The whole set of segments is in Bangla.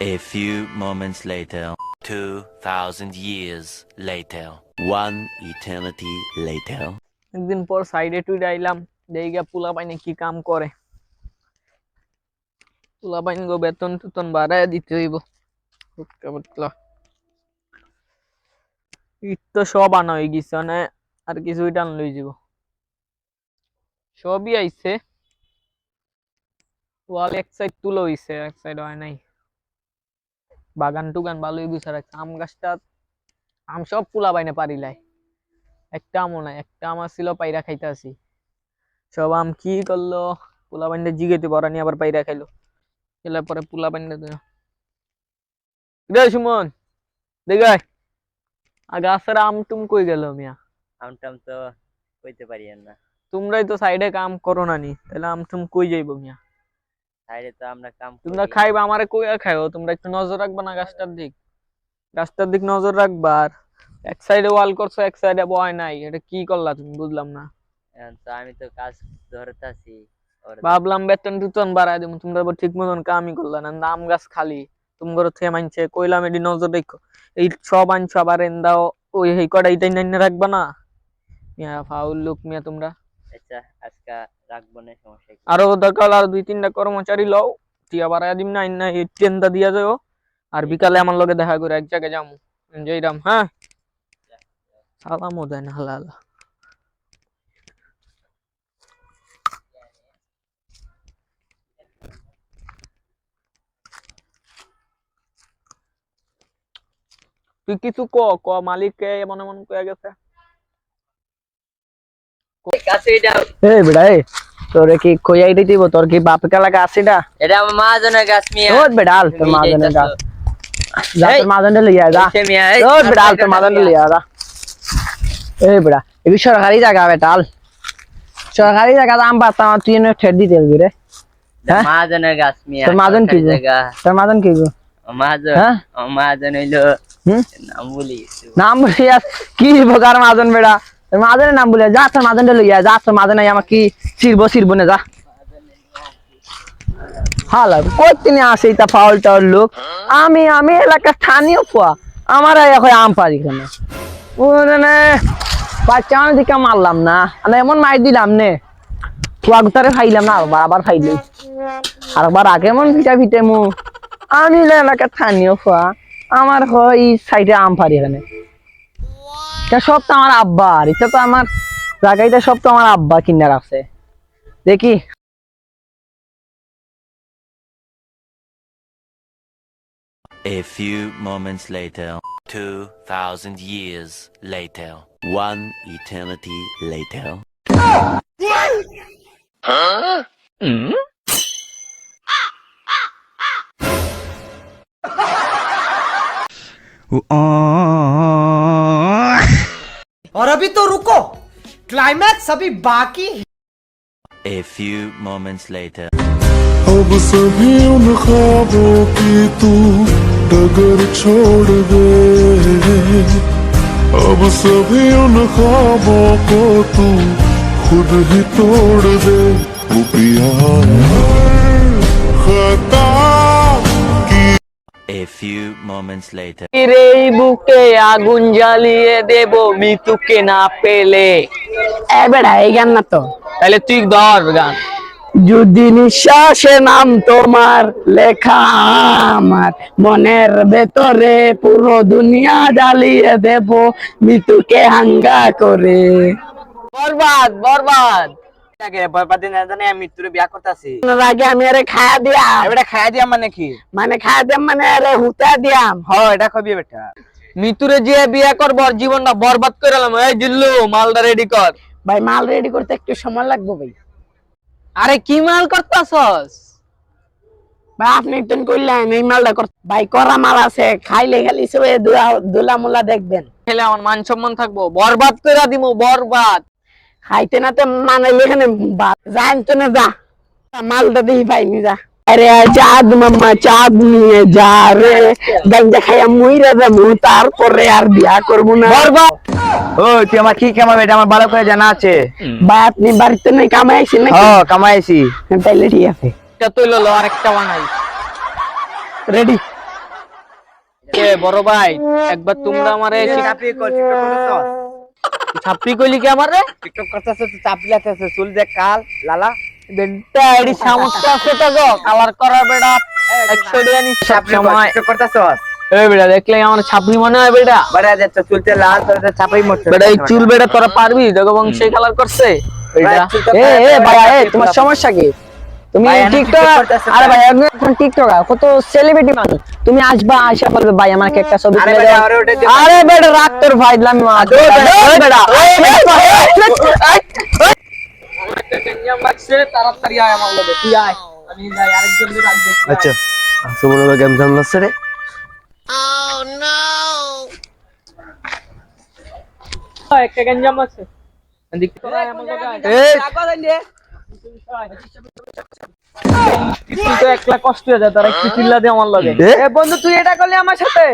A few moments later, 2,000 years later, one eternity later. একদিন পর সাইডে টুইডে আইলাম দেখি গিয়া পোলা পাইনে কি কাম করে? পোলা পাইন বেতন টুতন বাড়ায় দিতে হইব। ইট তো সব আনা হয়ে গেছে মানে আর কিছু টান লই যাব সবই আইছে। ওয়াল এক সাইড তুলো হইছে এক সাইড হয় নাই। বাগান টুগান ভালোই গুছা রাখছে। আম গাছটা আম সব পোলা বাইনে পারিলাই একটা আমও নাই একটা আম ছিল পাইরা খাইতাছি। সব আম কি করল? পোলা বাইন্ডে জিগেতে বড় নিয়ে আবার পাইরা খাইলো। খেলে পরে পোলা বাইন্ডে দিল রে সুমন দেখাই আর গাছের আম টুম কই গেল মিয়া? আম আমটাম তো কইতে পারি না। তোমরাই তো সাইডে কাম করো না নি তাহলে আম টুম কই যাইবো মিয়া? সাইডে তো আমরা কাম তোমরা খাইবা আমারে কইয়া খাইও তোমরা একটু নজর রাখবা না গাছটার দিক। গাছটার দিক নজর রাখবা আর এক সাইডে ওয়াল করছ এক সাইডে বয় নাই এটা কি করলা তুমি বুঝলাম না। আমি তো কাজ ধরতাছি ভাবলাম বেতন টুতন বাড়ায় দেবো তোমরা ঠিক মতন কামই করলা না নাম গাছ খালি। তোমার থেকে মানছে কইলাম এটি নজর রেখো। এই সব আনছো আবার এন্দাও ওই এই কটা এইটাই নাইনে রাখবা না? মিয়া ফাউল লোক মিয়া তোমরা। আচ্ছা আজকে রাখব না সমস্যা আরও দরকার আর দুই তিনটা কর্মচারী লও টিয়া বাড়ায় দিম না না এই ট্রেনটা দিয়া যাও। আর বিকালে আমার লগে দেখা করে এক জায়গায় যাব যাইরাম হ্যাঁ? সালামও দেয় না হালা হালা তুই কিছু ক ক মালিককে এমন এমন কয়ে গেছে? এই বেড়া এই তোরে কি কইয়াই দিব তোর কি বাপ কালা গাছ এটা এটা আমার মহাজনের গাছ মিয়া ওর বেড়াল তোর মাদনের যাইতাছো। গাছ যা। তোর মাদনটা লইয়া যা সে মিয়া এই ওর বেড়াল তোর যা এই বেড়া এই সরকারি জায়গা বেটাল সরকারি জায়গা দাম বাতা তুই এনে দিতে রে হ্যাঁ? মহাজনের গাছ মিয়া তোর মহাজন কি? জায়গা। তোর মাদন কি গো হ্যাঁ? আমার মহাজন হইল নাম বলি। নাম বলিয়া কি প্রকার মাদন বেড়া মাদনের নাম বলিয়া যা, তোর মাদনটা লইয়া যা, তোর মাদন আমার কি চিরব চিরব না, যা। হালা কই তিনি আসে এটা ফাউল টাউল লোক? আমি আমি এলাকার স্থানীয় ফুয়া আমার এখন আম পারি কেন। ও মানে বাচ্চা দিকে মারলাম না। আমি এমন মাই দিলাম নে। ফুয়া গুতারে খাইলাম না, আবার আবার খাইলি আরেকবার আগে এমন ভিটা ভিটে মু। আমি হলো এলাকার স্থানীয় ফুয়া আমার হয় সাইডে আম পারি এখানে এটা সব তো আমার আব্বার এটা তো আমার জায়গাটা সব তো আমার আব্বা কিনে রাখছে দেখি A few moments later, 2,000 years later, one eternity later. और अभी तो रुको। क्लाइमैक्स अभी बाकी है। A few moments later. अब सभी उन ख्वाबों की तू डगर छोड़ दे। अब सभी उन ख्वाबों को तू खुद ही तोड़ दे। Moments later. রে এই বুকে আগুন জ্বালিয়ে দেব মৃত্যুকে না পেলে। এ বেড়া এই গান না তো। তাহলে তুই ধর গান। যদি নিঃশ্বাসে নাম তোমার লেখা আমার মনের ভেতরে পুরো দুনিয়া জ্বালিয়ে দেব মৃত্যুকে হাঙ্গা করে। বরবাদ বরবাদ। মৃত্যুরে বিয়া করতেছি। আগে আমি আরে খায়া দিয়াম। এটা খাইয়া দিয়া মানে কি? মানে খায়া দিয়াম মানে আরে হুতা দিয়াম। হ এটা কবি বেটা। মিতুরে যে বিয়ে করব জীবনটা বরবাদ করে এলাম। এই জিল্লু মালদা রেডি কর। ভাই মাল রেডি করতে একটু সময় লাগবে ভাই। আরে কি মাল করতাছস? ভাই আপনি একটু করলেন এই মালটা কর ভাই করা মাল আছে খাইলে খালি সবে দুলা মুলা দেখবেন। খেলে আমার মান সম্মান থাকব। বরবাদ করে দিমু বরবাদ। খাইতে না তো মানে এখানে যান তো না যা। মালটা দেখি পাইনি যা। আরে চাঁদ মাম্মা চাঁদ নিয়ে যা রে। গাঞ্জা খাইয়া মুইরা যাব তারপরে আর বিয়া করব না। ও তুই আমার কি কামাবে? এটা আমার ভালো করে জানা আছে। ভাই আপনি বাড়িতে নাই কামাইছি না হ্যাঁ, কামাইছি। তাইলে ঠিক আছে। এটা তুই লো আরেকটা বানাই। রেডি বড় ভাই একবার তোমরা আমারে ছাপড়ি কইলি কি আমারে? টিকটক করতেছে তো আছে চুল দেখ কাল লালা। বেনটা এডি সামর্থ্য আছে তো গো কালার করার বেটা একশো টাকা নিস সময়। করতেছস এই বেটা দেখলে আমার ছাপড়ি মনে হয় বেটা বড় যাচ্ছে চুলতে লাল তোর মরছে। বেটা এই চুল বেটা তোরা পারবি? জগবংশী কালার করছে। বেটা এ এ ভাইয়া এ তোমার সমস্যা কি? তুমি টিকটক আরে ভাই। এখন টিকটক কত সেলিব্রিটি মানুষ। তুমি আসবা আসা বলবে ভাই আমাকে একটা ছবি আরে তুলে বেটা, দাও। আরে বেটা রাগ তোর ভাই লামি মা দৌড় বেটা তাড়াতাড়ি আয় আমার লগে তুই আয় আমি যাই আরেকজন রাখব আচ্ছা সুমন গেম জাম লাগছে রে। একটা গঞ্জাম আছে। এদিক তোরা আয় আমার লগে আয়। কষ্ট হয়ে যায় তারা একটু চিল্লা দে আমার লগে বন্ধু তুই এটা করলি আমার সাথে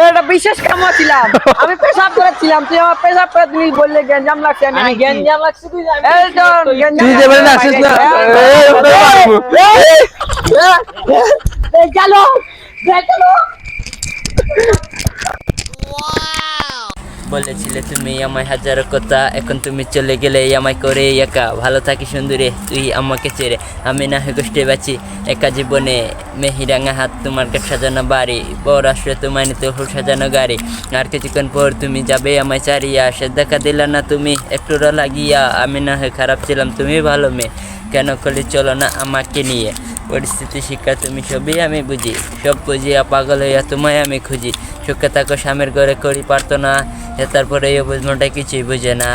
এটা বিশেষ কাম ছিলাম আমি পেশাব করেছিলাম তুই আমার পেশাব করে তুমি বললে গেঞ্জাম লাগছে আমি। লাগছে তুই এই তো, গেঞ্জাম তুই লাগছে। যে আসিস না। এ, এই, ওটা মারবো। এই, এই, এই, চলো চলো বলেছিলে তুমি আমায় হাজারো কথা, এখন তুমি চলে গেলে আমায় করে একা। ভালো থাকি সুন্দরী, তুই আমাকে ছেড়ে, আমি না হয় কষ্টে বাঁচি। একা জীবনে মেহিরাঙা হাত তোমার কাছে সাজানো বাড়ি পররাষ্ট্রে তোমার নিতে ফুল সাজানো গাড়ি। আর কিছুক্ষণ পর তুমি যাবে আমায় চারিয়া সে দেখা দিলা না তুমি একটুরা লাগিয়া, আমি না হয় খারাপ ছিলাম, তুমি ভালো মেয়ে। কেন করলে চলো না আমাকে নিয়ে? পরিস্থিতি, শিক্ষা তুমি সবই আমি বুঝি। সব বুঝিয়া পাগল হইয়া তোমায় আমি খুঁজি। সুখে থাকো, স্বামীর ঘরে করি পারতো না তারপরে এই বুঝমনটা কিছুই বুঝে না।